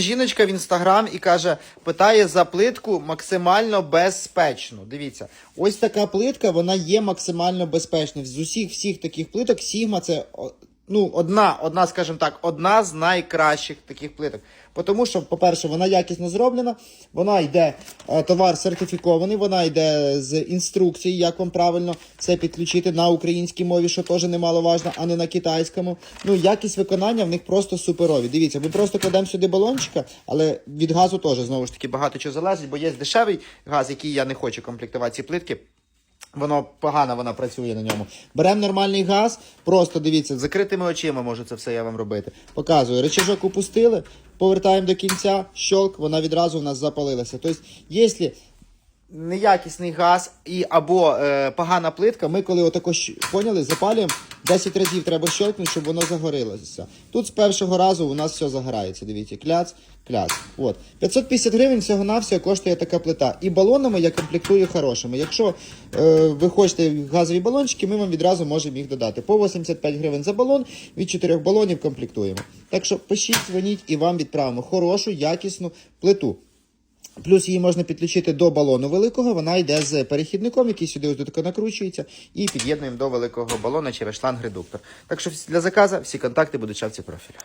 Жіночка в інстаграм і каже, питає за плитку максимально безпечно. Дивіться, ось така плитка, вона є максимально безпечною. З усіх всіх таких плиток Sigma це ну, одна, одна, скажімо так, одна з найкращих таких плиток. Тому що, по-перше, вона якісно зроблена, вона йде е, товар сертифікований, вона йде з інструкції, як вам правильно це підключити на українській мові, що теж немаловажно, а не на китайському. Ну, якість виконання в них просто суперові. Дивіться, ми просто кладемо сюди балончика, але від газу теж знову ж таки багато чого залежить, бо є дешевий газ, який я не хочу комплектувати ці плитки. Воно погано вона працює на ньому. Беремо нормальний газ, просто дивіться, закритими очима можу це все я вам робити. Показую, речажок упустили, повертаємо до кінця, щолк, вона відразу в нас запалилася. Тобто, якщо неякісний газ і або е, погана плитка, ми коли отако поняли, запалюємо 10 разів треба щелкнути, щоб воно загорілося. Тут з першого разу у нас все загорається. Дивіться, кляц, кляц. От. 550 гривень всього-навсього коштує така плита. І балонами я комплектую хорошими. Якщо е, ви хочете газові балончики, ми вам відразу можемо їх додати. По 85 гривень за балон, від 4 балонів комплектуємо. Так що пишіть, дзвоніть і вам відправимо хорошу, якісну плиту. Плюс її можна підключити до балону великого, вона йде з перехідником, який сюди ось тако накручується, і під'єднуємо до великого балона через шланг-редуктор. Так що для заказу всі контакти будуть в шапці профіля.